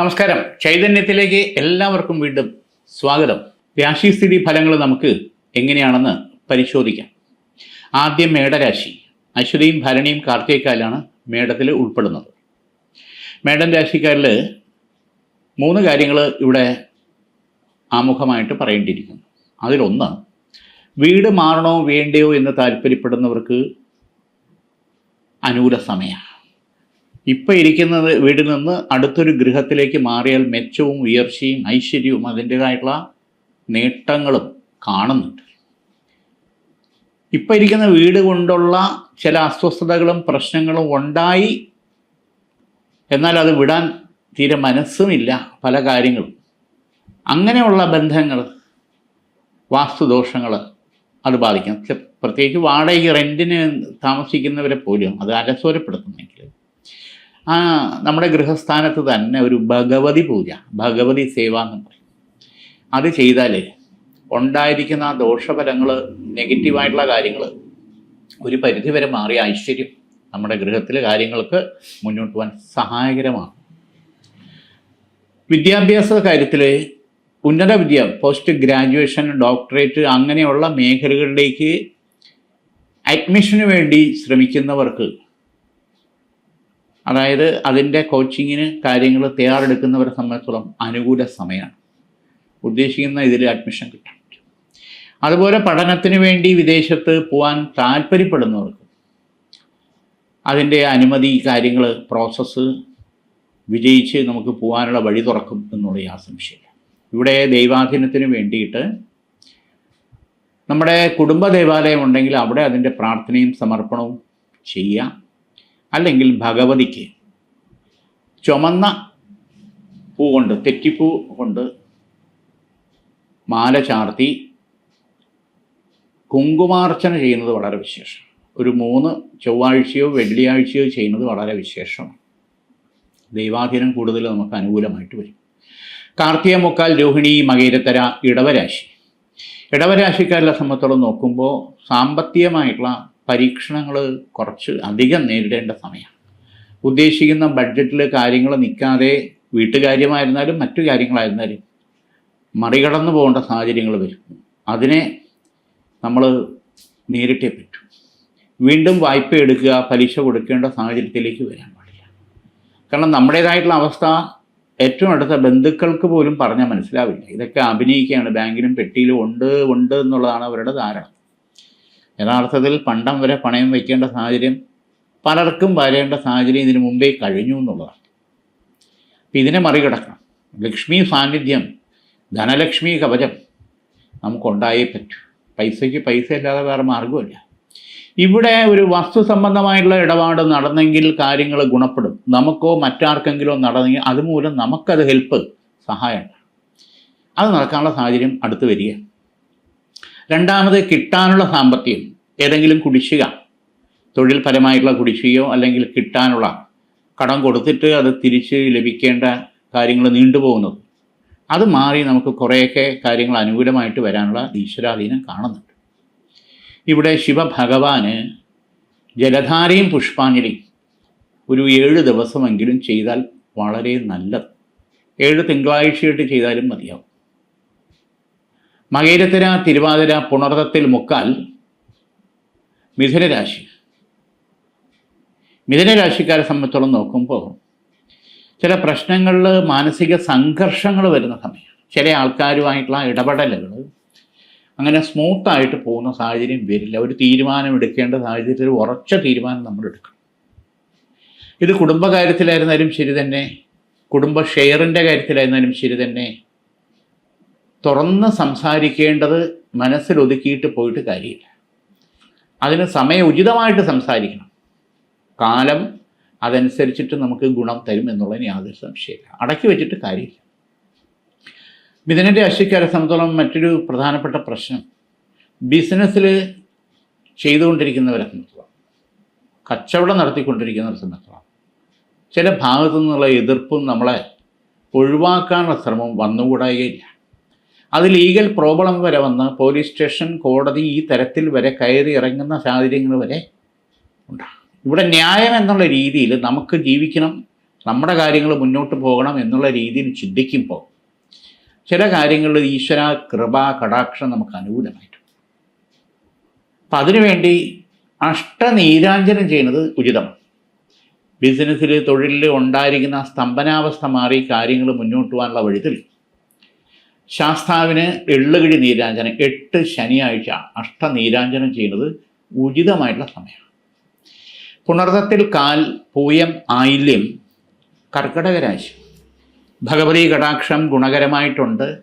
നമസ്കാരം. ചൈതന്യത്തിലേക്ക് എല്ലാവർക്കും വീണ്ടും സ്വാഗതം. രാശിസ്ഥിതി ഫലങ്ങൾ നമുക്ക് എങ്ങനെയാണെന്ന് പരിശോധിക്കാം. ആദ്യം മേടരാശി. അശ്വതിയും ഭരണിയും കാർത്തികക്കാലാണ് മേടത്തിൽ ഉൾപ്പെടുന്നത്. മേടൻ രാശിക്കാരിൽ മൂന്ന് കാര്യങ്ങൾ ഇവിടെ ആമുഖമായിട്ട് പറയേണ്ടിയിരിക്കുന്നു. അതിലൊന്ന് വീട് മാറണോ വേണ്ടയോ എന്ന് താല്പര്യപ്പെടുന്നവർക്ക് അനുകൂല സമയമാണ്. ഇപ്പം ഇരിക്കുന്നത് വീട്ടിൽ നിന്ന് അടുത്തൊരു ഗൃഹത്തിലേക്ക് മാറിയാൽ മെച്ചവും ഉയർച്ചയും ഐശ്വര്യവും അതിന്റേതായിട്ടുള്ള നേട്ടങ്ങളും കാണുന്നുണ്ട്. ഇപ്പം ഇരിക്കുന്ന വീട് കൊണ്ടുള്ള ചില അസ്വസ്ഥതകളും പ്രശ്നങ്ങളും ഉണ്ടായി എന്നാൽ അത് വിടാൻ തീരെ മനസ്സുമില്ല പല കാര്യങ്ങളും. അങ്ങനെയുള്ള ബന്ധങ്ങൾ വാസ്തുദോഷങ്ങൾ അത് ബാധിക്കും. പ്രത്യേകിച്ച് വാടകയ്ക്ക് റെന്റിന് താമസിക്കുന്നവരെ പോലും അത് അലസോരപ്പെടുത്തുന്നെങ്കിൽ ആ നമ്മുടെ ഗൃഹസ്ഥാനത്ത് തന്നെ ഒരു ഭഗവതി പൂജ ഭഗവതി സേവ എന്ന് പറയും. അത് ചെയ്താൽ ഉണ്ടായിരിക്കുന്ന ആ ദോഷഫലങ്ങൾ നെഗറ്റീവായിട്ടുള്ള കാര്യങ്ങൾ ഒരു പരിധിവരെ മാറിയ ഐശ്വര്യം നമ്മുടെ ഗൃഹത്തിലെ കാര്യങ്ങൾക്ക് മുന്നോട്ട് പോകാൻ സഹായകരമാണ്. വിദ്യാഭ്യാസ കാര്യത്തിൽ ഉന്നത വിദ്യ പോസ്റ്റ് ഗ്രാജുവേഷൻ ഡോക്ടറേറ്റ് അങ്ങനെയുള്ള മേഖലകളിലേക്ക് അഡ്മിഷന് വേണ്ടി ശ്രമിക്കുന്നവർക്ക് അതായത് അതിന്റെ കോച്ചിങ്ങിന് കാര്യങ്ങൾ തയ്യാറെടുക്കുന്നവരെ സംബന്ധിച്ചിടത്തോളം അനുകൂല സമയമാണ് ഉദ്ദേശിക്കുന്ന ഇതിൽ അഡ്മിഷൻ പറ്റും അതുപോലെ പഠനത്തിന് വേണ്ടി വിദേശത്ത് പോകാൻ താല്പര്യപ്പെടുന്നവർക്ക് അതിന്റെ അനുമതി കാര്യങ്ങൾ പ്രോസസ്സ് വിജയിച്ച് നമുക്ക് പോകാനുള്ള വഴി തുറക്കും എന്നുള്ള യാസംശയമില്ല ഇവിടെ ദൈവാധീനത്തിന് വേണ്ടിയിട്ട് നമ്മുടെ കുടുംബ ദേവാലയം ഉണ്ടെങ്കിൽ അവിടെ അതിന്റെ പ്രാർത്ഥനയും സമർപ്പണവും ചെയ്യാം. അല്ലെങ്കിൽ ഭഗവതിക്ക് ചുമന്ന പൂ കൊണ്ട് തെറ്റിപ്പൂ കൊണ്ട് മാല ചാർത്തി കുങ്കുമാർച്ചന ചെയ്യുന്നത് വളരെ വിശേഷം. ഒരു മൂന്ന് ചൊവ്വാഴ്ചയോ വെള്ളിയാഴ്ചയോ ചെയ്യുന്നത് വളരെ വിശേഷമാണ് ദൈവാധീനം കൂടുതൽ നമുക്ക് അനുകൂലമായിട്ട് വരും. കാർത്തിക മുക്കാൽ രോഹിണി മകേരത്തര ഇടവരാശി. ഇടവരാശിക്കാരെ സംബന്ധിച്ചോളം നോക്കുമ്പോൾ സാമ്പത്തികമായിട്ടുള്ള പരീക്ഷണങ്ങൾ കുറച്ച് അധികം നേരിടേണ്ട സമയമാണ്. ഉദ്ദേശിക്കുന്ന ബഡ്ജറ്റിൽ കാര്യങ്ങൾ നിൽക്കാതെ വീട്ടുകാര്യമായിരുന്നാലും മറ്റു കാര്യങ്ങളായിരുന്നാലും മറികടന്നു പോകേണ്ട സാഹചര്യങ്ങൾ വരും. അതിനെ നമ്മൾ നേരിട്ടേ പറ്റൂ. വീണ്ടും വായ്പ എടുക്കുക പലിശ കൊടുക്കേണ്ട സാഹചര്യത്തിലേക്ക് വരാൻ പാടില്ല. കാരണം നമ്മുടേതായിട്ടുള്ള അവസ്ഥ ഏറ്റവും അടുത്ത ബന്ധുക്കൾക്ക് പോലും പറഞ്ഞാൽ മനസ്സിലാവില്ല. ഇതൊക്കെ അഭിനയിക്കുകയാണ്. ബാങ്കിലും പെട്ടിയിലും ഉണ്ട് ഉണ്ട് എന്നുള്ളതാണ് അവരുടെ ധാരണ. യഥാർത്ഥത്തിൽ പണ്ടം വരെ പണയം വയ്ക്കേണ്ട സാഹചര്യം പലർക്കും വരേണ്ട സാഹചര്യം ഇതിനു മുമ്പേ കഴിഞ്ഞു എന്നുള്ളതാണ്. അപ്പം ഇതിനെ മറികടക്കണം. ലക്ഷ്മി സാന്നിധ്യം ധനലക്ഷ്മി കവചം നമുക്കുണ്ടായേ പറ്റൂ. പൈസയ്ക്ക് പൈസ ഇല്ലാതെ വേറെ മാർഗമില്ല ഇവിടെ ഒരു വസ്തു സംബന്ധമായിട്ടുള്ള ഇടപാട് നടന്നെങ്കിൽ കാര്യങ്ങൾ ഗുണപ്പെടും. നമുക്കോ മറ്റാർക്കെങ്കിലോ നടന്നെങ്കിൽ അതുമൂലം നമുക്കത് ഹെൽപ്പ് സഹായം അത് നടക്കാനുള്ള സാഹചര്യം അടുത്ത് വരിക രണ്ടാമത് കിട്ടാനുള്ള സാമ്പത്തികം. ഏതെങ്കിലും കുടിശ്ശിക. തൊഴിൽപരമായിട്ടുള്ള കുടിശ്ശികയോ അല്ലെങ്കിൽ കിട്ടാനുള്ള കടം കൊടുത്തിട്ട് അത് തിരിച്ച് ലഭിക്കേണ്ട കാര്യങ്ങൾ നീണ്ടുപോകുന്നത് അത് മാറി നമുക്ക് കുറേയൊക്കെ കാര്യങ്ങൾ അനുകൂലമായിട്ട് വരാനുള്ള ഈശ്വരാധീനം കാണുന്നുണ്ട്. ഇവിടെ ശിവഭഗവാന് ജലധാരയും പുഷ്പാഞ്ജലിയും ഒരു ഏഴ് ദിവസമെങ്കിലും ചെയ്താൽ വളരെ നല്ലത്. ഏഴ് തിങ്കളാഴ്ചയായിട്ട് ചെയ്താലും മതിയാവും. മകേരത്തിര തിരുവാതിര പുണർത്തത്തിൽ മുക്കാൽ മിഥുനരാശി. മിഥുനരാശിക്കാരെ സംബന്ധിച്ചോളം നോക്കുമ്പോൾ ചില പ്രശ്നങ്ങളിൽ മാനസിക സംഘർഷങ്ങൾ വരുന്ന സമയം ചില ആൾക്കാരുമായിട്ടുള്ള ഇടപെടലുകൾ അങ്ങനെ സ്മൂത്തായിട്ട് പോകുന്ന സാഹചര്യം വരില്ല. ഒരു തീരുമാനം എടുക്കേണ്ട സാഹചര്യത്തിൽ ഉറച്ച തീരുമാനം നമ്മൾ എടുക്കണം. ഇത് കുടുംബകാര്യത്തിലായിരുന്നാലും ശരി തന്നെ കുടുംബ ഷെയറിന്റെ കാര്യത്തിലായിരുന്നാലും ശരി തന്നെ തുറന്ന് സംസാരിക്കേണ്ടത് മനസ്സിലൊതുക്കിയിട്ട് പോയിട്ട് കാര്യമില്ല. അതിന് സമയം ഉചിതമായിട്ട് സംസാരിക്കണം. കാലം അതനുസരിച്ചിട്ട് നമുക്ക് ഗുണം തരും എന്നുള്ളതിന് യാതൊരു സംശയമില്ല. അടക്കി വെച്ചിട്ട് കാര്യമില്ല. മിഥുനന്റെ അശ്വക്കാരെ സംബന്ധിച്ചോളം മറ്റൊരു പ്രധാനപ്പെട്ട പ്രശ്നം. ബിസിനസ്സിൽ ചെയ്തുകൊണ്ടിരിക്കുന്നവരെ സംബന്ധിച്ചോളം കച്ചവടം നടത്തിക്കൊണ്ടിരിക്കുന്നവരെ സംബന്ധിച്ചോളം ചില ഭാഗത്തു നിന്നുള്ള എതിർപ്പും നമ്മളെ ഒഴിവാക്കാനുള്ള ശ്രമം വന്നുകൂടായില്ല അത് ലീഗൽ പ്രോബ്ലം വരെ വന്ന് പോലീസ് സ്റ്റേഷൻ കോടതി ഈ തരത്തിൽ വരെ കയറി ഇറങ്ങുന്ന സാഹചര്യങ്ങൾ വരെ ഉണ്ടാകും ഇവിടെ ന്യായം എന്നുള്ള രീതിയിൽ നമുക്ക് ജീവിക്കണം നമ്മുടെ കാര്യങ്ങൾ മുന്നോട്ട് പോകണം എന്നുള്ള രീതിയിൽ ചിന്തിക്കുമ്പോൾ ചില കാര്യങ്ങളിൽ ഈശ്വര കൃപ കടാക്ഷം നമുക്ക് അനുകൂലമായിട്ട് അപ്പം അതിനുവേണ്ടി അഷ്ടനീരാഞ്ജനം ചെയ്യുന്നത് ഉചിതമാണ്. ബിസിനസ്സിൽ തൊഴിലിൽ ഉണ്ടായിരിക്കുന്ന സ്തംഭനാവസ്ഥ മാറി കാര്യങ്ങൾ മുന്നോട്ട് പോകാനുള്ള വഴിത്തിൽ ശാസ്താവിന് എള്ളുകിഴി നീരാഞ്ജനം എട്ട് ശനിയാഴ്ച അഷ്ടനീരാഞ്ജനം ചെയ്യുന്നത് ഉചിതമായിട്ടുള്ള സമയമാണ്. പുണർത്തത്തിൽ കാൽ പൂയം ആയില്യം കർക്കിടക രാശി ഭഗവതി കടാക്ഷം ഗുണകരമായിട്ടുണ്ട്.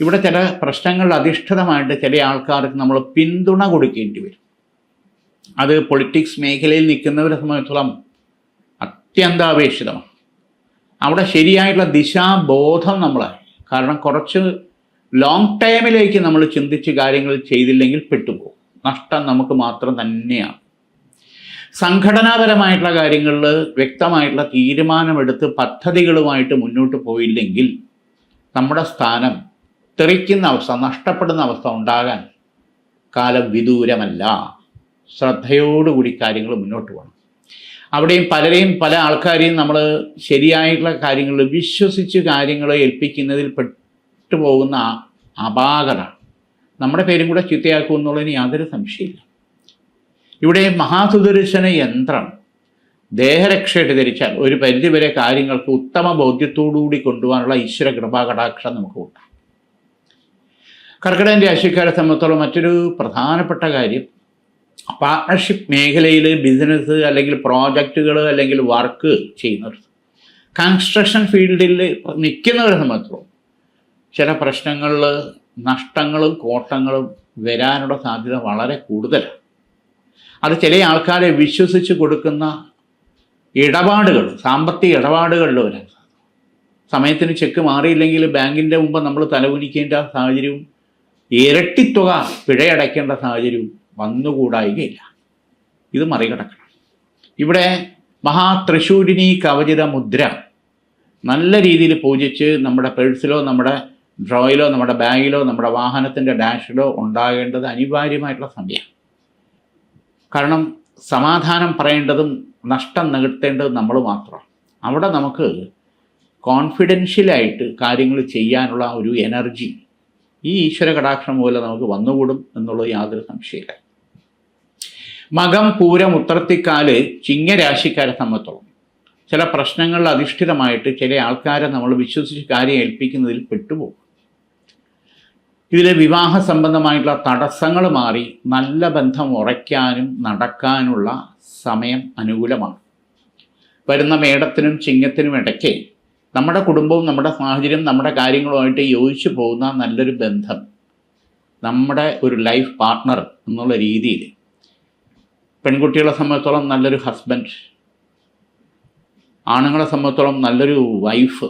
ഇവിടെ ചില പ്രശ്നങ്ങൾ അധിഷ്ഠിതമായിട്ട് ചില ആൾക്കാർക്ക് നമ്മൾ പിന്തുണ കൊടുക്കേണ്ടി വരും. അത് പൊളിറ്റിക്സ് മേഖലയിൽ നിൽക്കുന്നവരെ സംബന്ധിച്ചോളം അത്യന്താപേക്ഷിതമാണ്. അവിടെ ശരിയായിട്ടുള്ള ദിശാബോധം നമ്മളായി കാരണം കുറച്ച് ലോങ് ടൈമിലേക്ക് നമ്മൾ ചിന്തിച്ച് കാര്യങ്ങൾ ചെയ്തില്ലെങ്കിൽ പെട്ടുപോകും. നഷ്ടം നമുക്ക് മാത്രം തന്നെയാണ്. സംഘടനാപരമായിട്ടുള്ള കാര്യങ്ങളിൽ വ്യക്തമായിട്ടുള്ള തീരുമാനമെടുത്ത് പദ്ധതികളുമായിട്ട് മുന്നോട്ട് പോയില്ലെങ്കിൽ നമ്മുടെ സ്ഥാനം തെറിക്കുന്ന അവസ്ഥ നഷ്ടപ്പെടുന്ന അവസ്ഥ ഉണ്ടാകാൻ കാലം വിദൂരമല്ല. ശ്രദ്ധയോടുകൂടി കാര്യങ്ങൾ മുന്നോട്ട് പോകണം. അവിടെയും പലരെയും പല ആൾക്കാരെയും നമ്മൾ ശരിയായിട്ടുള്ള കാര്യങ്ങൾ വിശ്വസിച്ച് കാര്യങ്ങൾ ഏൽപ്പിക്കുന്നതിൽ പെട്ടുപോകുന്ന പോകുന്ന അപാകത. നമ്മുടെ പേരും കൂടെ ചീത്തയാക്കും എന്നുള്ളതിന് യാതൊരു സംശയമില്ല ഇവിടെ മഹാസുദർശന യന്ത്രം ദേഹരക്ഷയായിട്ട് ധരിച്ചാൽ ഒരു പരിധിവരെ കാര്യങ്ങൾക്ക് ഉത്തമ ബോധ്യത്തോടുകൂടി കൊണ്ടുപോകാനുള്ള ഈശ്വര കൃപാകടാക്ഷം നമുക്ക് ഉണ്ടാകും. കർക്കിടകൻ രാശിക്കാരെ സംബന്ധിച്ചോളം മറ്റൊരു പ്രധാനപ്പെട്ട കാര്യം പാർട്ണർഷിപ്പ് മേഖലയിൽ ബിസിനസ് അല്ലെങ്കിൽ പ്രോജക്റ്റുകൾ അല്ലെങ്കിൽ വർക്ക് ചെയ്യുന്നവർ കൺസ്ട്രക്ഷൻ ഫീൽഡിൽ നിൽക്കുന്നവരെ സംബന്ധിച്ചോളം ചില പ്രശ്നങ്ങളിൽ നഷ്ടങ്ങളും കോട്ടങ്ങളും വരാനുള്ള സാധ്യത വളരെ കൂടുതലാണ്. അത് ചില ആൾക്കാരെ വിശ്വസിച്ച് കൊടുക്കുന്ന ഇടപാടുകൾ സാമ്പത്തിക ഇടപാടുകളിൽ വരാൻ സമയത്തിന് ചെക്ക് മാറിയില്ലെങ്കിൽ ബാങ്കിന്റെ മുമ്പ് നമ്മൾ തലകുനിക്കേണ്ട സാഹചര്യവും ഇരട്ടിത്തുക പിഴയടയ്ക്കേണ്ട സാഹചര്യവും വന്നുകൂടായികയില്ല. ഇത് മറികടക്കണം. ഇവിടെ മഹാതൃശൂരിണി കവചിത മുദ്ര നല്ല രീതിയിൽ പൂജിച്ച് നമ്മുടെ പേഴ്സിലോ നമ്മുടെ ഡ്രോയിലോ നമ്മുടെ ബാഗിലോ നമ്മുടെ വാഹനത്തിന്റെ ഡാഷിലോ ഉണ്ടാകേണ്ടത് അനിവാര്യമായിട്ടുള്ള സമയമാണ്. കാരണം സമാധാനം പറയേണ്ടതും നഷ്ടം നികത്തേണ്ടതും നമ്മൾ മാത്രമാണ്. അവിടെ നമുക്ക് കോൺഫിഡൻഷ്യലായിട്ട് കാര്യങ്ങൾ ചെയ്യാനുള്ള ഒരു എനർജി ഈ ഈശ്വര കടാക്ഷം മൂലം നമുക്ക് വന്നുകൂടും എന്നുള്ളത് യാതൊരു സംശയമില്ല മകം പൂരം ഉത്രത്തിക്കാൽ ചിങ്ങരാശിക്കാരെ സംബന്ധിച്ചോളം ചില പ്രശ്നങ്ങളിൽ അധിഷ്ഠിതമായിട്ട് ചില ആൾക്കാരെ നമ്മൾ വിശ്വസിച്ച് കാര്യം ഏൽപ്പിക്കുന്നതിൽ പെട്ടുപോകും. ഇതിലെ വിവാഹ സംബന്ധമായിട്ടുള്ള തടസ്സങ്ങൾ മാറി നല്ല ബന്ധം ഉറയ്ക്കാനും നടക്കാനുള്ള സമയം അനുകൂലമാണ്. വരുന്ന മേടത്തിനും ചിങ്ങത്തിനും ഇടയ്ക്ക് നമ്മുടെ കുടുംബവും നമ്മുടെ സാഹചര്യം നമ്മുടെ കാര്യങ്ങളുമായിട്ട് യോജിച്ചു പോകുന്ന നല്ലൊരു ബന്ധം നമ്മുടെ ഒരു ലൈഫ് പാർട്ണർ എന്നുള്ള രീതിയിൽ പെൺകുട്ടികളെ സംബന്ധിച്ചോളം നല്ലൊരു ഹസ്ബൻഡ് ആണുങ്ങളെ സംബന്ധിച്ചോളം നല്ലൊരു വൈഫ്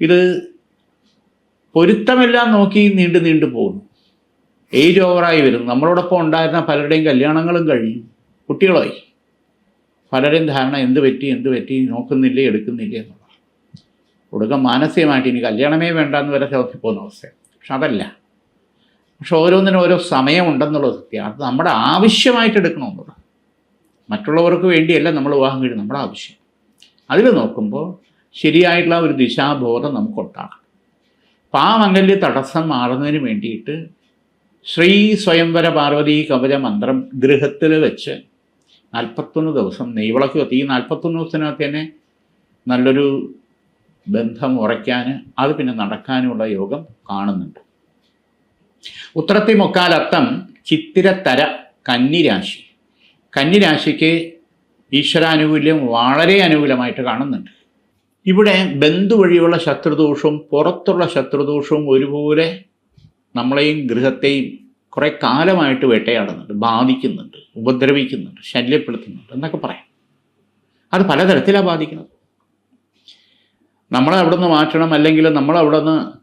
ഇത് പൊരുത്തമെല്ലാം നോക്കി നീണ്ടു നീണ്ടു പോകുന്നു. ഏജ് ഓവറായി വരുന്നു. നമ്മളോടൊപ്പം ഉണ്ടായിരുന്ന പലരുടെയും കല്യാണങ്ങളും കഴിഞ്ഞു. കുട്ടികളായി. പലരും ധാരണ എന്ത് പറ്റി എന്ത് പറ്റി നോക്കുന്നില്ലേ എടുക്കുന്നില്ല എന്നുള്ള ഒടുക്കം മാനസികമായിട്ട് ഇനി കല്യാണമേ വേണ്ട എന്ന് വരെ പോകുന്ന അവസ്ഥ പക്ഷെ അതല്ല. പക്ഷെ ഓരോന്നിനും ഓരോ സമയമുണ്ടെന്നുള്ളത് സത്യം. അത് നമ്മുടെ ആവശ്യമായിട്ട് എടുക്കണമെന്നുള്ളത് മറ്റുള്ളവർക്ക് വേണ്ടിയല്ല നമ്മൾ വിവാഹം കഴിയും നമ്മുടെ ആവശ്യം. അതിൽ നോക്കുമ്പോൾ ശരിയായിട്ടുള്ള ഒരു ദിശാബോധം നമുക്കുണ്ടാകണം. അപ്പം ആ മംഗല്യ തടസ്സം മാറുന്നതിന് വേണ്ടിയിട്ട് ശ്രീ സ്വയംവര പാർവതി കവല മന്ത്രം ഗൃഹത്തിൽ വെച്ച് നാൽപ്പത്തൊന്ന് ദിവസം നെയ്വിളക്ക് കത്തി. ഈ നാൽപ്പത്തൊന്ന് ദിവസത്തിനകത്ത് തന്നെ നല്ലൊരു ബന്ധം ഉറയ്ക്കാൻ അത് പിന്നെ നടക്കാനുമുള്ള യോഗം കാണുന്നുണ്ട്. ഉത്രത്തി മുക്കാലത്തം ചിത്തിരത്തര കന്നിരാശി. കന്നിരാശിക്ക് ഈശ്വരാനുകൂല്യം വളരെ അനുകൂലമായിട്ട് കാണുന്നുണ്ട്. ഇവിടെ ബന്ധു വഴിയുള്ള ശത്രുദോഷവും പുറത്തുള്ള ശത്രുദോഷവും ഒരുപോലെ നമ്മളെയും ഗൃഹത്തെയും കുറേ കാലമായിട്ട് വേട്ടയാടുന്നുണ്ട് ബാധിക്കുന്നുണ്ട് ഉപദ്രവിക്കുന്നുണ്ട് ശല്യപ്പെടുത്തുന്നുണ്ട് എന്നൊക്കെ പറയാം. അത് പലതരത്തിലാണ് ബാധിക്കുന്നത്. നമ്മളെ അവിടെ നിന്ന് മാറ്റണം അല്ലെങ്കിൽ നമ്മൾ അവിടെ നിന്ന്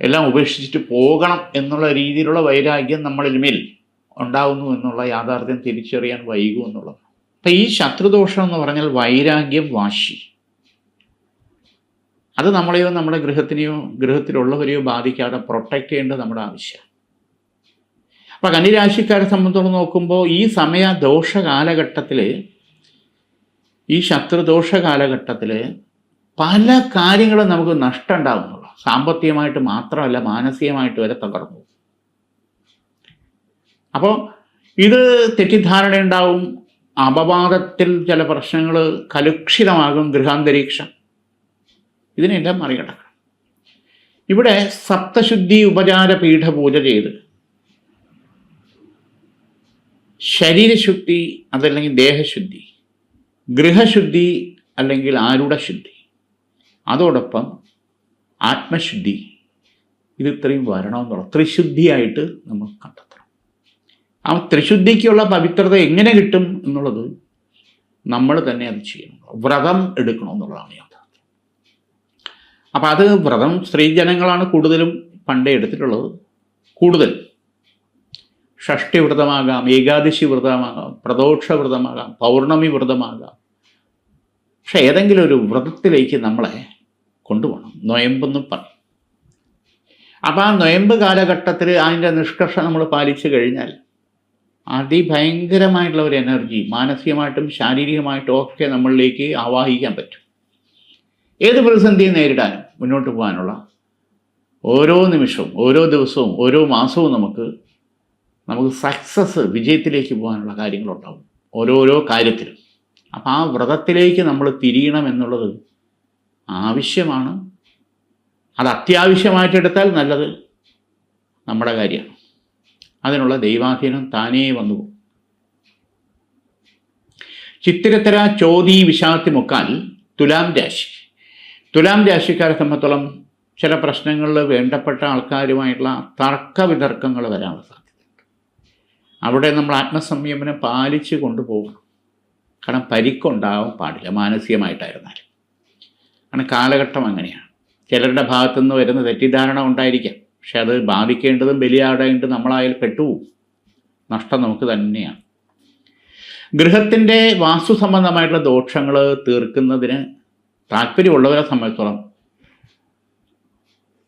എല്ലാം ഉപേക്ഷിച്ചിട്ട് പോകണം എന്നുള്ള രീതിയിലുള്ള വൈരാഗ്യം നമ്മളിൽ മേൽ ഉണ്ടാകുന്നു എന്നുള്ള യാഥാർത്ഥ്യം തിരിച്ചറിയാൻ വൈകും എന്നുള്ളത്. അപ്പം ഈ ശത്രുദോഷം എന്ന് പറഞ്ഞാൽ വൈരാഗ്യം വാശി. അത് നമ്മളെയോ നമ്മുടെ ഗൃഹത്തിനെയോ ഗൃഹത്തിലുള്ളവരെയോ ബാധിക്കാതെ പ്രൊട്ടക്റ്റ് ചെയ്യേണ്ടത് നമ്മുടെ ആവശ്യമാണ്. അപ്പം കന്നിരാശിക്കാരെ സംബന്ധിച്ചോളം നോക്കുമ്പോൾ ഈ സമയ ദോഷ കാലഘട്ടത്തിൽ ഈ ശത്രുദോഷ കാലഘട്ടത്തിൽ പല കാര്യങ്ങളും നമുക്ക് നഷ്ടം ഉണ്ടാകുന്നുള്ളൂ സാമ്പത്തികമായിട്ട് മാത്രമല്ല മാനസികമായിട്ട് വരെ തകർന്നു അപ്പോൾ ഇത് തെറ്റിദ്ധാരണ ഉണ്ടാവും അപവാദത്തിൽ ചില പ്രശ്നങ്ങൾ കലുഷിതമാകും ഗൃഹാന്തരീക്ഷം. ഇതിനെല്ലാം മറികടക്കണം ഇവിടെ സപ്തശുദ്ധി ഉപചാര പീഠപൂജ ചെയ്ത് ശരീരശുദ്ധി അതല്ലെങ്കിൽ ദേഹശുദ്ധി ഗൃഹശുദ്ധി അല്ലെങ്കിൽ ആരുടെ ശുദ്ധി അതോടൊപ്പം ആത്മശുദ്ധി. ഇത് ഇത്രയും വരണമെന്നുള്ള ത്രിശുദ്ധിയായിട്ട് നമ്മൾ കണ്ടെത്തണം. ആ ത്രിശുദ്ധിക്കുള്ള പവിത്രത എങ്ങനെ കിട്ടും എന്നുള്ളത് നമ്മൾ തന്നെ അത് ചെയ്യണം. വ്രതം എടുക്കണമെന്നുള്ളതാണ് യാഥാർത്ഥ്യം. അപ്പം അത് വ്രതം സ്ത്രീജനങ്ങളാണ് കൂടുതലും പണ്ടേ എടുത്തിട്ടുള്ളത്. കൂടുതൽ. ഷഷ്ടി വ്രതമാകാം ഏകാദശി വ്രതമാകാം പ്രദോക്ഷ വ്രതമാകാം പൗർണമി വ്രതമാകാം. പക്ഷെ ഏതെങ്കിലും ഒരു വ്രതത്തിലേക്ക് നമ്മളെ കൊണ്ടുപോകണം. നൊയമ്പെന്ന് പറയും. അപ്പോൾ ആ നൊയമ്പ് കാലഘട്ടത്തിൽ അതിന്റെ നിഷ്കർഷ നമ്മൾ പാലിച്ചു കഴിഞ്ഞാൽ അതിഭയങ്കരമായിട്ടുള്ള ഒരു എനർജി മാനസികമായിട്ടും ശാരീരികമായിട്ടും ഒക്കെ നമ്മളിലേക്ക് ആവാഹിക്കാൻ പറ്റും. ഏത് പ്രതിസന്ധിയും നേരിടാനും മുന്നോട്ട് പോകാനുള്ള ഓരോ നിമിഷവും ഓരോ ദിവസവും ഓരോ മാസവും നമുക്ക് നമുക്ക് സക്സസ് വിജയത്തിലേക്ക് പോകാനുള്ള കാര്യങ്ങളുണ്ടാവും. ഓരോരോ കാര്യത്തിലും. അപ്പോൾ ആ വ്രതത്തിലേക്ക് നമ്മൾ തിരിയണം എന്നുള്ളത് ആവശ്യമാണ്. അത് അത്യാവശ്യമായിട്ടെടുത്താൽ നല്ലത് നമ്മുടെ കാര്യമാണ്. അതിനുള്ള ദൈവാധീനം താനേ വന്നു ചിത്തിരത്തര ചോതി വിഷാത്തി മുക്കാൽ തുലാം രാശി. തുലാം രാശിക്കാരെ സംബന്ധിച്ചോളം ചില പ്രശ്നങ്ങളിൽ വേണ്ടപ്പെട്ട ആൾക്കാരുമായിട്ടുള്ള തർക്ക വിതർക്കങ്ങൾ വരാനുള്ള സാധ്യതയുണ്ട്. അവിടെ നമ്മൾ ആത്മസംയമനം പാലിച്ച് കൊണ്ടുപോകണം. കാരണം പരിക്കുണ്ടാവാൻ പാടില്ല. മാനസികമായിട്ടായിരുന്നാലും. കാരണം കാലഘട്ടം അങ്ങനെയാണ്. ചിലരുടെ ഭാഗത്തുനിന്ന് വരുന്ന തെറ്റിദ്ധാരണ ഉണ്ടായിരിക്കാം. പക്ഷെ അത് ബാധിക്കേണ്ടതും ബലിയാടേണ്ടതും നമ്മളായാൽ പെട്ടുപോകും. നഷ്ടം നമുക്ക് തന്നെയാണ്. ഗൃഹത്തിന്റെ വാസ്തു സംബന്ധമായിട്ടുള്ള ദോഷങ്ങൾ തീർക്കുന്നതിന് താല്പര്യമുള്ളവരെ സംബന്ധിച്ചോളം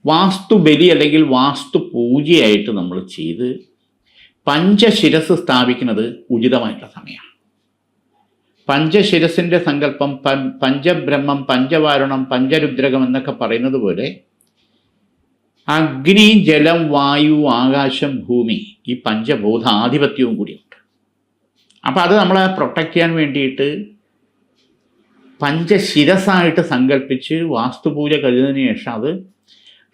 വാസ്തു ബലി അല്ലെങ്കിൽ വാസ്തു പൂജയായിട്ട് നമ്മൾ ചെയ്ത് പഞ്ചശിരസ് സ്ഥാപിക്കുന്നത് ഉചിതമായിട്ടുള്ള സമയമാണ്. പഞ്ചശിരസിന്റെ സങ്കല്പം പഞ്ചബ്രഹ്മം പഞ്ചവാരുണം പഞ്ചരുദ്രകം എന്നൊക്കെ പറയുന്നത് പോലെ അഗ്നി ജലം വായു ആകാശം ഭൂമി ഈ പഞ്ചബോധ ആധിപത്യവും കൂടിയുണ്ട്. അപ്പോൾ അത് നമ്മളെ പ്രൊട്ടക്റ്റ് ചെയ്യാൻ വേണ്ടിയിട്ട് പഞ്ചശിരസായിട്ട് സങ്കല്പിച്ച് വാസ്തുപൂജ കഴിഞ്ഞതിന് ശേഷം അത്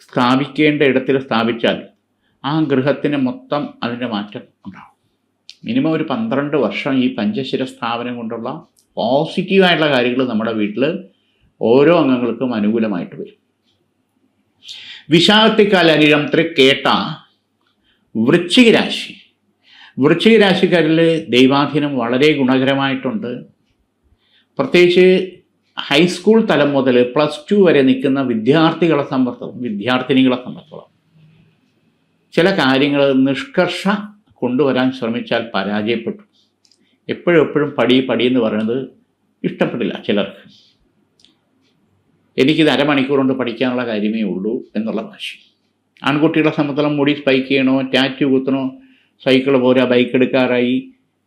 സ്ഥാപിക്കേണ്ട ഇടത്തിൽ സ്ഥാപിച്ചാൽ ആ ഗൃഹത്തിന് മൊത്തം അതിന്റെ മാറ്റം മിനിമം ഒരു പന്ത്രണ്ട് വർഷം ഈ പഞ്ചശിര സ്ഥാപനം കൊണ്ടുള്ള പോസിറ്റീവായിട്ടുള്ള കാര്യങ്ങൾ നമ്മുടെ വീട്ടിൽ ഓരോ അംഗങ്ങൾക്കും അനുകൂലമായിട്ട് വരും. വിശാഖത്തിക്കാൽ അനിഴം തൃക്കേട്ട വൃശ്ചിക രാശി. വൃശ്ചിക രാശിക്കാരിൽ ദൈവാധീനം വളരെ ഗുണകരമായിട്ടുണ്ട്. പ്രത്യേകിച്ച് ഹൈസ്കൂൾ തലം മുതൽ പ്ലസ് ടു വരെ നിൽക്കുന്ന വിദ്യാർത്ഥികളെ സംബന്ധിച്ചോളം വിദ്യാർത്ഥിനികളെ സംബന്ധിച്ചോളം ചില കാര്യങ്ങൾ നിഷ്കർഷ കൊണ്ടുവരാൻ ശ്രമിച്ചാൽ പരാജയപ്പെട്ടു. എപ്പോഴും എപ്പോഴും പടി പടി എന്ന് പറയുന്നത് ഇഷ്ടപ്പെടില്ല ചിലർക്ക്. എനിക്കിത് അരമണിക്കൂർ കൊണ്ട് പഠിക്കാനുള്ള കാര്യമേ ഉള്ളൂ എന്നുള്ള ഭാഷ. ആൺകുട്ടികളെ സംബന്ധിച്ചോളം മുടി സ്പൈക്ക് ചെയ്യണോ ടാറ്റു കുത്തണോ സൈക്കിൾ പോരാ ബൈക്ക് എടുക്കാറായി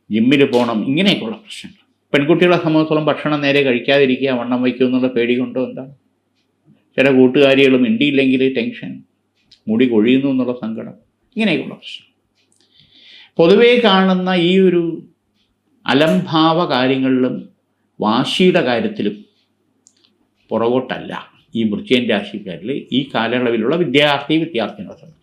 ജിമ്മിൽ പോകണം ഇങ്ങനെയൊക്കെയുള്ള പ്രശ്നങ്ങൾ. പെൺകുട്ടികളെ സംബന്ധിച്ചോളം ഭക്ഷണം നേരെ കഴിക്കാതിരിക്കുക വണ്ണം വയ്ക്കുക എന്നുള്ള പേടി കൊണ്ടോ എന്താണ്? ചില കൂട്ടുകാരികളും മിണ്ടിയില്ലെങ്കിൽ ടെൻഷൻ മുടി കൊഴിയുന്നു എന്നുള്ള സങ്കടം ഇങ്ങനെയൊക്കെയുള്ള പ്രശ്നം പൊതുവേ കാണുന്ന ഈ ഒരു അലംഭാവ കാര്യങ്ങളിലും വാശിയുടെ കാര്യത്തിലും പുറകോട്ടല്ല. ഈ വൃശ്ചികൻ രാശിക്കാരിൽ ഈ കാലയളവിലുള്ള വിദ്യാർത്ഥി വിദ്യാർത്ഥികളെ സംബന്ധിച്ച്.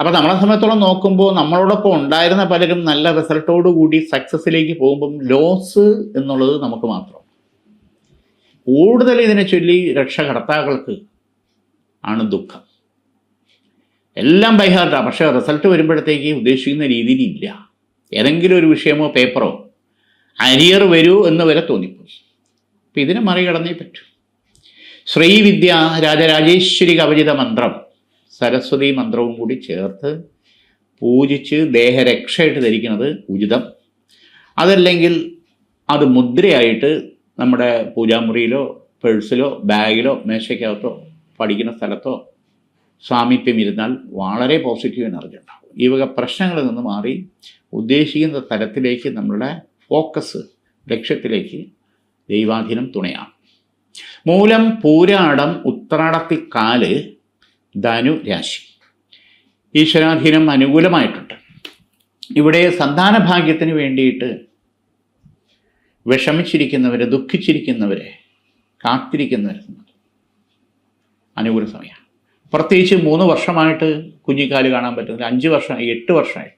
അപ്പോൾ നമ്മളെ സംബന്ധിച്ചോളം നോക്കുമ്പോൾ നമ്മളോടൊപ്പം ഉണ്ടായിരുന്ന പലരും നല്ല റിസൾട്ടോട് കൂടി സക്സസ്സിലേക്ക് പോകുമ്പം ലോസ് എന്നുള്ളത് നമുക്ക് മാത്രം. കൂടുതൽ ഇതിനെ ചൊല്ലി രക്ഷകർത്താക്കൾക്ക് ആണ് ദുഃഖം. എല്ലാം ബൈഹാർട്ടാണ് പക്ഷേ റിസൾട്ട് വരുമ്പോഴത്തേക്ക് ഉദ്ദേശിക്കുന്ന രീതിയിലില്ല ഏതെങ്കിലും ഒരു വിഷയമോ പേപ്പറോ അരിയർ വരൂ എന്ന് വരെ തോന്നിപ്പോയി അപ്പം ഇതിനെ മറികടന്നേ പറ്റൂ. ശ്രീവിദ്യ രാജരാജേശ്വരി കവചിത മന്ത്രം സരസ്വതി മന്ത്രവും കൂടി ചേർത്ത് പൂജിച്ച് ദേഹരക്ഷയായിട്ട് ധരിക്കുന്നത് ഉചിതം. അതല്ലെങ്കിൽ അത് മുദ്രയായിട്ട് നമ്മുടെ പൂജാമുറിയിലോ പേഴ്സിലോ ബാഗിലോ മേശയ്ക്കകത്തോ പഠിക്കുന്ന സ്ഥലത്തോ സാമീപ്യം ഇരുന്നാൽ വളരെ പോസിറ്റീവ് എനർജി ഉണ്ടാവും. ഈ വക പ്രശ്നങ്ങളിൽ നിന്ന് മാറി ഉദ്ദേശിക്കുന്ന തലത്തിലേക്ക് നമ്മളുടെ ഫോക്കസ് ലക്ഷ്യത്തിലേക്ക് ദൈവാധീനം തുണയാണ്. മൂലം പൂരാടം ഉത്രാടത്തിക്കാൽ ധനു രാശി. ഈശ്വരാധീനം അനുകൂലമായിട്ടുണ്ട്. ഇവിടെ സന്താന ഭാഗ്യത്തിന് വേണ്ടിയിട്ട് വിഷമിച്ചിരിക്കുന്നവരെ ദുഃഖിച്ചിരിക്കുന്നവരെ കാത്തിരിക്കുന്നവരെ അനുകൂല സമയമാണ് പ്രത്യേകിച്ച് മൂന്ന് വർഷമായിട്ട് കുഞ്ഞിക്കാൽ കാണാൻ പറ്റുന്നില്ല. അഞ്ച് വർഷം എട്ട് വർഷമായി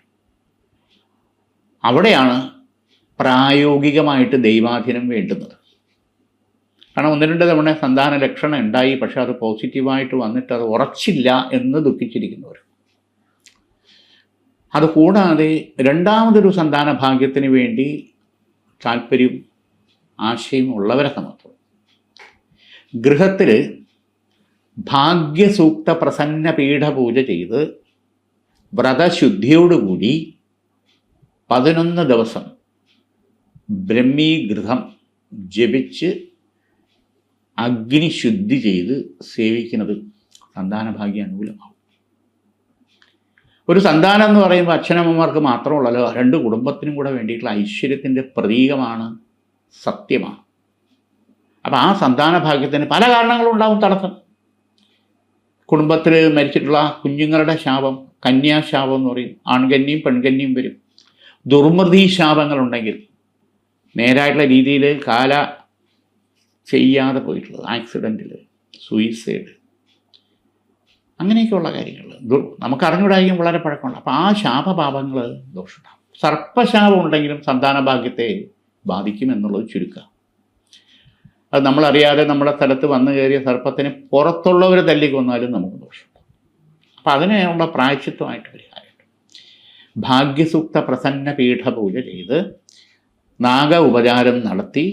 അവിടെയാണ് പ്രായോഗികമായിട്ട് ദൈവാധീനം വേണ്ടുന്നത്. കാരണം ഒന്ന് രണ്ട് തവണ സന്താന ലക്ഷണം ഉണ്ടായി പക്ഷെ അത് പോസിറ്റീവായിട്ട് വന്നിട്ട് അത് ഉറച്ചില്ല എന്ന് ദുഃഖിച്ചിരിക്കുന്നവർ. അതുകൂടാതെ രണ്ടാമതൊരു സന്താന ഭാഗ്യത്തിന് വേണ്ടി താല്പര്യം ആശയം ഉള്ളവരെ സംബന്ധിച്ചു ഗൃഹത്തിൽ ഭാഗ്യസൂക്ത പ്രസന്ന പീഠ പൂജ ചെയ്ത് വ്രതശുദ്ധിയോടുകൂടി പതിനൊന്ന് ദിവസം ബ്രഹ്മീഗൃഹം ജപിച്ച് അഗ്നി ശുദ്ധി ചെയ്ത് സേവിക്കുന്നത് സന്താനഭാഗ്യ അനുകൂലമാകും ഒരു സന്താനം എന്ന് പറയുമ്പോൾ അച്ഛനമ്മമാർക്ക് മാത്രമുള്ളല്ലോ രണ്ട് കുടുംബത്തിനും കൂടെ വേണ്ടിയിട്ടുള്ള ഐശ്വര്യത്തിന്റെ പ്രതീകമാണ് സത്യമാണ്. അപ്പം ആ സന്താന ഭാഗ്യത്തിന് പല കാരണങ്ങളും ഉണ്ടാവും തടസ്സം. കുടുംബത്തിൽ മരിച്ചിട്ടുള്ള കുഞ്ഞുങ്ങളുടെ ശാപം കന്യാശാപം എന്ന് പറയും. ആൺകന്യയും പെൺകന്യയും വരും. ദുർമൃതി ശാപങ്ങളുണ്ടെങ്കിൽ നേരായിട്ടുള്ള രീതിയിൽ കാല ചെയ്യാതെ പോയിട്ടുള്ളത് ആക്സിഡന്റിൽ സൂയിസൈഡ് അങ്ങനെയൊക്കെയുള്ള കാര്യങ്ങൾ നമുക്ക് അറിഞ്ഞുകൂടായിരിക്കും വളരെ പഴക്കമുണ്ട് അപ്പോൾ ആ ശാപപാപങ്ങൾ ദോഷമുണ്ടാകും. സർപ്പശാപം ഉണ്ടെങ്കിലും സന്താന ഭാഗ്യത്തെ ബാധിക്കുമെന്നുള്ളത് ചുരുക്കുക അത് നമ്മളറിയാതെ നമ്മുടെ സ്ഥലത്ത് വന്നു കയറിയ സർപ്പത്തിന് പുറത്തുള്ളവർ തല്ലിക്കൊന്നാലും നമുക്ക് ദോഷം അപ്പം അതിനുള്ള പ്രായച്ചിത്വമായിട്ട് പരിഹാരമുണ്ട് ഭാഗ്യസൂക്ത പ്രസന്ന പീഠപൂജ ചെയ്ത് നാഗ ഉപചാരം നടത്തി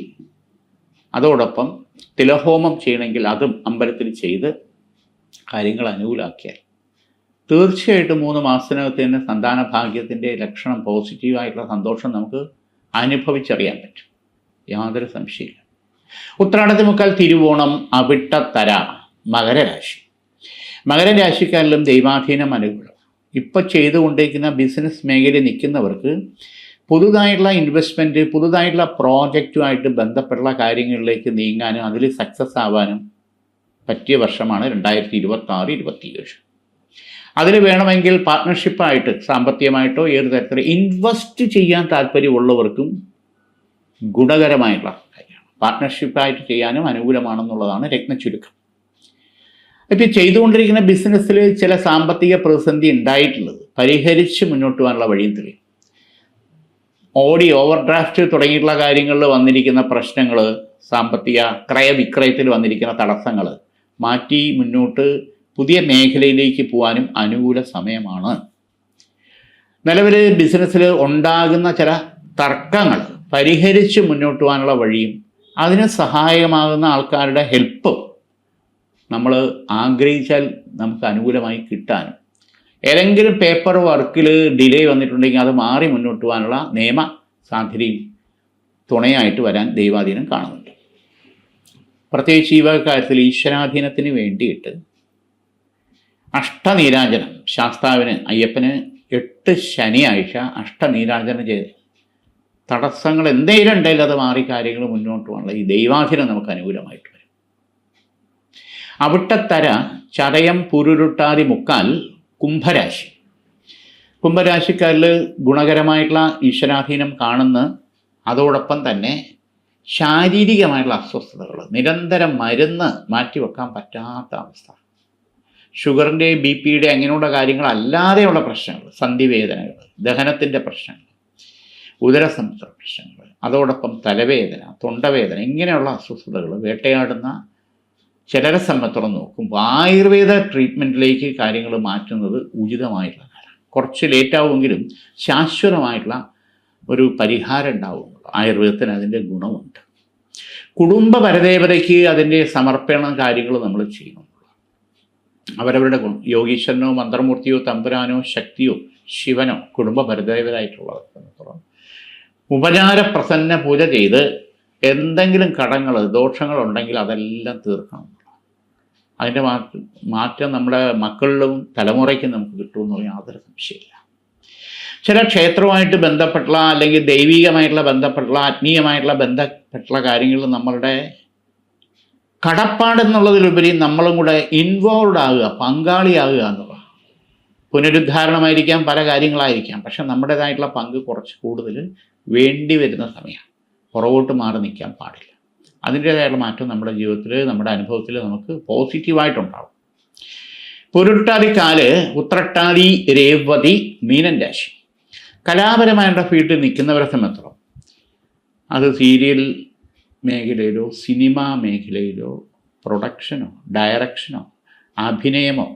അതോടൊപ്പം തിലഹോമം ചെയ്യണമെങ്കിൽ അതും അമ്പലത്തിൽ ചെയ്ത് കാര്യങ്ങൾ അനുകൂലാക്കിയാൽ തീർച്ചയായിട്ടും മൂന്ന് മാസത്തിനകത്ത് തന്നെ സന്താന ഭാഗ്യത്തിന്റെ ലക്ഷണം പോസിറ്റീവായിട്ടുള്ള സന്തോഷം നമുക്ക് അനുഭവിച്ചറിയാൻ പറ്റും. യാതൊരു സംശയമില്ല ഉത്രാടത്തി മുക്കാൽ തിരുവോണം അവിട്ടത്തര മകരരാശി. മകരരാശിക്കാരിലും ദൈവാധീനം അനുകൂലം. ഇപ്പം ചെയ്തുകൊണ്ടിരിക്കുന്ന ബിസിനസ് മേഖലയിൽ നിൽക്കുന്നവർക്ക് പുതുതായിട്ടുള്ള ഇൻവെസ്റ്റ്മെന്റ് പുതുതായിട്ടുള്ള പ്രോജക്റ്റുമായിട്ട് ബന്ധപ്പെട്ടുള്ള കാര്യങ്ങളിലേക്ക് നീങ്ങാനും അതിൽ സക്സസ് ആവാനും പറ്റിയ വർഷമാണ് രണ്ടായിരത്തി ഇരുപത്തി ആറ് ഇരുപത്തിയേഴ്. അതിൽ വേണമെങ്കിൽ പാർട്ട്ണർഷിപ്പായിട്ട് സാമ്പത്തികമായിട്ടോ ഏത് തരത്തിൽ ഇൻവെസ്റ്റ് ചെയ്യാൻ താല്പര്യമുള്ളവർക്കും ഗുണകരമായിട്ടുള്ള പാർട്ട്ണർഷിപ്പായിട്ട് ചെയ്യാനും അനുകൂലമാണെന്നുള്ളതാണ് രത്നച്ചുരുക്കം. ഇപ്പോൾ ചെയ്തുകൊണ്ടിരിക്കുന്ന ബിസിനസ്സിൽ ചില സാമ്പത്തിക പ്രതിസന്ധി ഉണ്ടായിട്ടുള്ളത് പരിഹരിച്ച് മുന്നോട്ട് പോകാനുള്ള വഴിയും തെളിയും. ഓടി ഓവർ ഡ്രാഫ്റ്റ് തുടങ്ങിയിട്ടുള്ള കാര്യങ്ങളിൽ വന്നിരിക്കുന്ന പ്രശ്നങ്ങൾ സാമ്പത്തിക ക്രയവിക്രയത്തിൽ വന്നിരിക്കുന്ന തടസ്സങ്ങൾ മാറ്റി മുന്നോട്ട് പുതിയ മേഖലയിലേക്ക് പോകാനും അനുകൂല സമയമാണ്. നിലവിൽ ബിസിനസ്സിൽ ഉണ്ടാകുന്ന ചില തർക്കങ്ങൾ പരിഹരിച്ച് മുന്നോട്ട് പോകാനുള്ള വഴിയും അതിന് സഹായകമാകുന്ന ആൾക്കാരുടെ ഹെൽപ്പ് നമ്മൾ ആഗ്രഹിച്ചാൽ നമുക്ക് അനുകൂലമായി കിട്ടാനും. ഏതെങ്കിലും പേപ്പർ വർക്കിൽ ഡിലേ വന്നിട്ടുണ്ടെങ്കിൽ അത് മാറി മുന്നോട്ട് പോകാനുള്ള നിയമ സാധ്യതയും തുണയായിട്ട് വരാൻ ദൈവാധീനം കാണുന്നുണ്ട്. പ്രത്യേകിച്ച് ഈ വക കാര്യത്തിൽ ഈശ്വരാധീനത്തിന് വേണ്ടിയിട്ട് അഷ്ടനീരാഞ്ജനം ശാസ്താവിന് അയ്യപ്പന് എട്ട് ശനിയാഴ്ച അഷ്ടനീരാഞ്ജനം ചെയ്ത് തടസ്സങ്ങൾ എന്തെങ്കിലും ഉണ്ടെങ്കിൽ അത് മാറി കാര്യങ്ങൾ മുന്നോട്ട് പോകാനുള്ള ഈ ദൈവാധീനം നമുക്ക് അനുകൂലമായിട്ട് വരും. അവിട്ടത്തര ചടയം പുരുരുട്ടാതി മുക്കാൽ കുംഭരാശി. കുംഭരാശിക്കാരിൽ ഗുണകരമായിട്ടുള്ള ഈശ്വരാധീനം കാണുന്ന അതോടൊപ്പം തന്നെ ശാരീരികമായിട്ടുള്ള അസ്വസ്ഥതകൾ നിരന്തരം മരുന്ന് മാറ്റിവെക്കാൻ പറ്റാത്ത അവസ്ഥ. ഷുഗറിന്റെ ബി പിയുടെ അങ്ങനെയുള്ള കാര്യങ്ങളല്ലാതെയുള്ള പ്രശ്നങ്ങൾ സന്ധിവേദനകൾ ദഹനത്തിന്റെ പ്രശ്നങ്ങൾ ഉദരസംബന്ധ പ്രശ്നങ്ങൾ അതോടൊപ്പം തലവേദന തൊണ്ടവേദന ഇങ്ങനെയുള്ള അസ്വസ്ഥതകൾ വേട്ടയാടുന്ന ചിലരെ സംബന്ധിച്ചിടത്തോളം നോക്കുമ്പോൾ ആയുർവേദ ട്രീറ്റ്മെന്റിലേക്ക് കാര്യങ്ങൾ മാറ്റുന്നത് ഉചിതമായിട്ടുള്ള കാര്യമാണ് കുറച്ച് ലേറ്റാവുമെങ്കിലും ശാശ്വതമായിട്ടുള്ള ഒരു പരിഹാരം ഉണ്ടാവും ആയുർവേദത്തിന് അതിന്റെ ഗുണമുണ്ട്. കുടുംബ പരദേവതയ്ക്ക് അതിന്റെ സമർപ്പണ കാര്യങ്ങൾ നമ്മൾ ചെയ്യണം അവരവരുടെ ഗുണം യോഗീശ്വരനോ മന്ത്രമൂർത്തിയോ തമ്പുരാനോ ശക്തിയോ ശിവനോ കുടുംബ പരദേവരായിട്ടുള്ളവരെ സംബന്ധിച്ചോളം ഉപചാര പ്രസന്ന പൂജ ചെയ്ത് എന്തെങ്കിലും കടങ്ങൾ ദോഷങ്ങൾ ഉണ്ടെങ്കിൽ അതെല്ലാം തീർക്കണം. അതിന്റെ മാറ്റം നമ്മുടെ മക്കളിലും തലമുറയ്ക്കും നമുക്ക് കിട്ടുമെന്ന് പറഞ്ഞാൽ യാതൊരു സംശയമില്ല ചില ക്ഷേത്രവുമായിട്ട് ബന്ധപ്പെട്ടുള്ള അല്ലെങ്കിൽ ദൈവികമായിട്ടുള്ള ബന്ധപ്പെട്ടുള്ള ആത്മീയമായിട്ടുള്ള ബന്ധപ്പെട്ടുള്ള കാര്യങ്ങളിൽ നമ്മളുടെ കടപ്പാടെന്നുള്ളതിലുപരി നമ്മളും കൂടെ ഇൻവോൾവ് ആകുക പങ്കാളിയാകുക എന്നുള്ളത് പുനരുദ്ധാരണമായിരിക്കാം പല കാര്യങ്ങളായിരിക്കാം. പക്ഷെ നമ്മുടേതായിട്ടുള്ള പങ്ക് കുറച്ച് കൂടുതൽ വേണ്ടി വരുന്ന സമയമാണ് പുറകോട്ട് മാറി നിൽക്കാൻ പാടില്ല. അതിന്റേതായിട്ടുള്ള മാറ്റം നമ്മുടെ ജീവിതത്തിൽ നമ്മുടെ അനുഭവത്തിൽ നമുക്ക് പോസിറ്റീവായിട്ടുണ്ടാവും. പൊരുട്ടാതിക്കാൽ ഉത്രട്ടാതി രേവതി മീനൻ രാശി. കലാപരമായുള്ള ഫീൽഡിൽ നിൽക്കുന്നവരെ സംബന്ധിച്ചിടത്തോളം അത് സീരിയൽ മേഖലയിലോ സിനിമ മേഖലയിലോ പ്രൊഡക്ഷനോ ഡയറക്ഷനോ അഭിനയമോ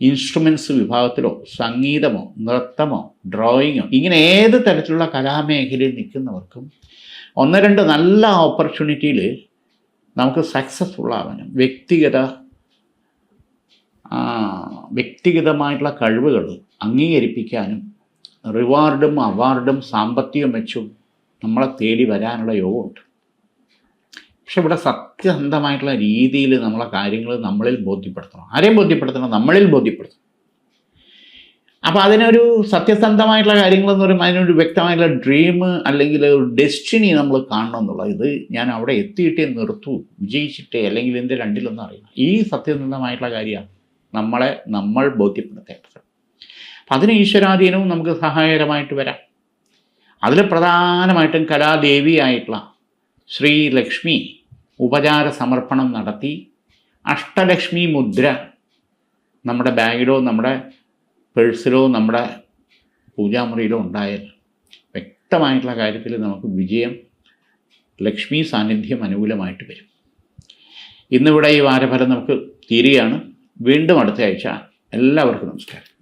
ഇൻസ്ട്രുമെൻസ് വിഭാഗത്തിലോ സംഗീതമോ നൃത്തമോ ഡ്രോയിങ്ങോ ഇങ്ങനെ ഏത് തരത്തിലുള്ള കലാമേഖലയിൽ നിൽക്കുന്നവർക്കും ഒന്ന് രണ്ട് നല്ല ഓപ്പർച്യൂണിറ്റിയിൽ നമുക്ക് സക്സസ്ഫുൾ ആവാനും വ്യക്തിഗത വ്യക്തിഗതമായിട്ടുള്ള കഴിവുകൾ അംഗീകരിപ്പിക്കാനും റിവാർഡും അവാർഡും സാമ്പത്തികം വെച്ചും നമ്മളെ തേടി വരാനുള്ള യോഗമുണ്ട് പക്ഷെ ഇവിടെ സത്യസന്ധമായിട്ടുള്ള രീതിയിൽ നമ്മളെ കാര്യങ്ങൾ നമ്മളിൽ ബോധ്യപ്പെടുത്തണം. ആരെയും ബോധ്യപ്പെടുത്തണം നമ്മളിൽ ബോധ്യപ്പെടുത്തണം. അപ്പോൾ അതിനൊരു സത്യസന്ധമായിട്ടുള്ള കാര്യങ്ങൾ എന്ന് പറയുമ്പോൾ അതിനൊരു വ്യക്തമായിട്ടുള്ള ഡ്രീം അല്ലെങ്കിൽ ഒരു ഡെസ്റ്റിനി നമ്മൾ കാണണം എന്നുള്ളത്. ഇത് ഞാൻ അവിടെ എത്തിയിട്ടേ നിർത്തു വിജയിച്ചിട്ടേ അല്ലെങ്കിൽ എന്റെ രണ്ടിലൊന്നും അറിയാം ഈ സത്യസന്ധമായിട്ടുള്ള കാര്യമാണ് നമ്മളെ നമ്മൾ ബോധ്യപ്പെടുത്തേണ്ടത്. അപ്പം അതിന് ഈശ്വരാധീനവും നമുക്ക് സഹായകരമായിട്ട് വരാം. അതിൽ പ്രധാനമായിട്ടും കലാദേവിയായിട്ടുള്ള ശ്രീ ലക്ഷ്മി ഉപചാര സമർപ്പണം നടത്തി. അഷ്ടലക്ഷ്മി മുദ്ര നമ്മുടെ ബാഗിലോ നമ്മുടെ പേഴ്സിലോ നമ്മുടെ പൂജാമുറിയിലോ ഉണ്ടായാൽ വ്യക്തമായിട്ടുള്ള കാര്യത്തിൽ നമുക്ക് വിജയം ലക്ഷ്മി സാന്നിധ്യം അനുകൂലമായിട്ട് വരും. ഇന്നിവിടെ ഈ വാരഫലം നമുക്ക് തീരുകയാണ്. വീണ്ടും അടുത്ത ആഴ്ച. എല്ലാവർക്കും നമസ്കാരം.